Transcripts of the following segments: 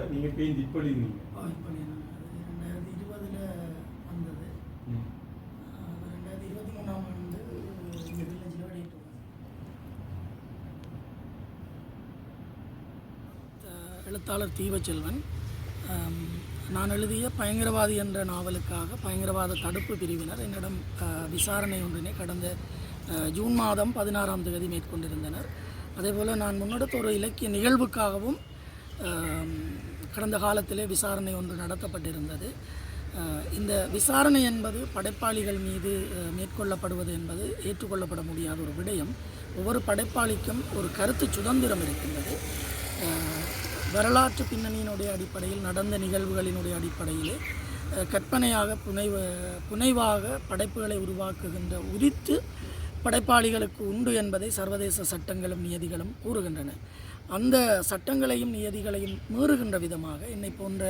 காலத்தில் நீங்கள் பேருந்து இப்போ இப்போ ரெண்டாயிரத்தி இருபதில் வந்தது. ரெண்டாயிரத்தி இருபத்தி மூணாம் ஆண்டு இங்கே வில்லேஜில் வெளியிட்டு எழுத்தாளர் தீவச்செல்வன் நான் எழுதிய பயங்கரவாதி என்ற நாவலுக்காக பயங்கரவாத தடுப்பு பிரிவினர் என்னிடம் விசாரணை ஒன்றினை கடந்த ஜூன் மாதம் பதினாறாம் தேதி மேற்கொண்டிருந்தனர். அதேபோல் நான் முன்னெடுத்த ஒரு இலக்கிய நிகழ்வுக்காகவும் கடந்த காலத்திலே விசாரணை ஒன்று நடத்தப்பட்டிருந்தது. இந்த விசாரணை என்பது படைப்பாளிகள் மீது மேற்கொள்ளப்படுவது என்பது ஏற்றுக்கொள்ளப்பட முடியாத ஒரு விடயம். ஒவ்வொரு படைப்பாளிக்கும் ஒரு கருத்து சுதந்திரம் இருக்கின்றது. வரலாற்று பின்னணியினுடைய அடிப்படையில் நடந்த நிகழ்வுகளினுடைய அடிப்படையிலே கற்பனையாக புனைவ புனைவாக படைப்புகளை உருவாக்குகின்ற உரித்து படைப்பாளிகளுக்கு உண்டு என்பதை சர்வதேச சட்டங்களும் நியதிகளும் கூறுகின்றன. அந்த சட்டங்களையும் நியதிகளையும் மீறுகின்ற விதமாக என்னை போன்ற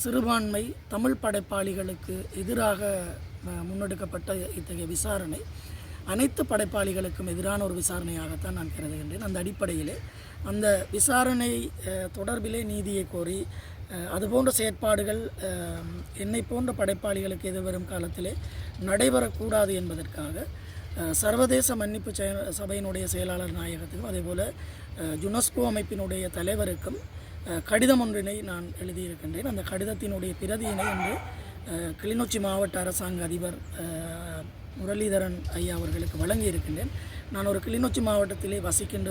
சிறுபான்மை தமிழ் படைப்பாளிகளுக்கு எதிராக முன்னெடுக்கப்பட்ட இத்தகைய விசாரணை அனைத்து படைப்பாளிகளுக்கும் எதிரான ஒரு விசாரணையாகத்தான் நான் கருதுகின்றேன். அந்த அடிப்படையிலே அந்த விசாரணை தொடர்பிலே நீதியை கோரி அதுபோன்ற செயற்பாடுகள் என்னை போன்ற படைப்பாளிகளுக்கு எதிர்வரும் காலத்திலே நடைபெறக்கூடாது என்பதற்காக சர்வதேச மன்னிப்பு சபையினுடைய செயலாளர் நாயகத்துக்கும் அதேபோல் ஜுனஸ்கோ அமைப்பினுடைய தலைவருக்கும் கடிதம் ஒன்றினை நான் எழுதியிருக்கின்றேன். அந்த கடிதத்தினுடைய பிரதியினை இன்று கிளிநொச்சி மாவட்ட அரசாங்க அதிபர் முரளிதரன் ஐயா அவர்களுக்கு வழங்கியிருக்கின்றேன். நான் ஒரு கிளிநொச்சி மாவட்டத்திலே வசிக்கின்ற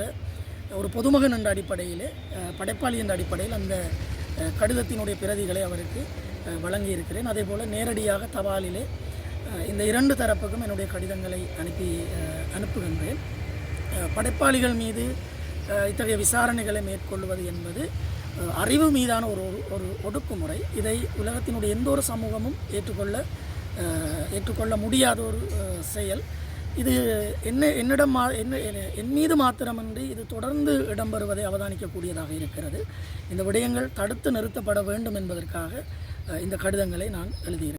ஒரு பொதுமகன் என்ற அடிப்படையிலே படைப்பாளி என்ற அடிப்படையில் அந்த கடிதத்தினுடைய பிரதிகளை அவருக்கு வழங்கியிருக்கிறேன். அதே போல் நேரடியாக தபாலிலே இந்த இரண்டு தரப்புக்கும் என்னுடைய கடிதங்களை அனுப்பி அனுப்புகின்றேன். படைப்பாளிகள் மீது இத்தகைய விசாரணைகளை மேற்கொள்வது என்பது அறிவு மீதான ஒரு ஒரு- ஒரு ஒடுக்குமுறை. இதை உலகத்தினுடைய எந்த ஒரு சமூகமும் ஏற்றுக்கொள்ள ஏற்றுக்கொள்ள முடியாத ஒரு செயல். இது என்ன என்னிடம் மா என்ன என்- மீது மாத்திரமின்றி இது தொடர்ந்து இடம்பெறுவதை அவதானிக்கக்கூடியதாக இருக்கிறது. இந்த விடயங்கள் தடுத்து நிறுத்தப்பட வேண்டும் என்பதற்காக இந்த கடிதங்களை நான் எழுதியிருக்கிறேன்.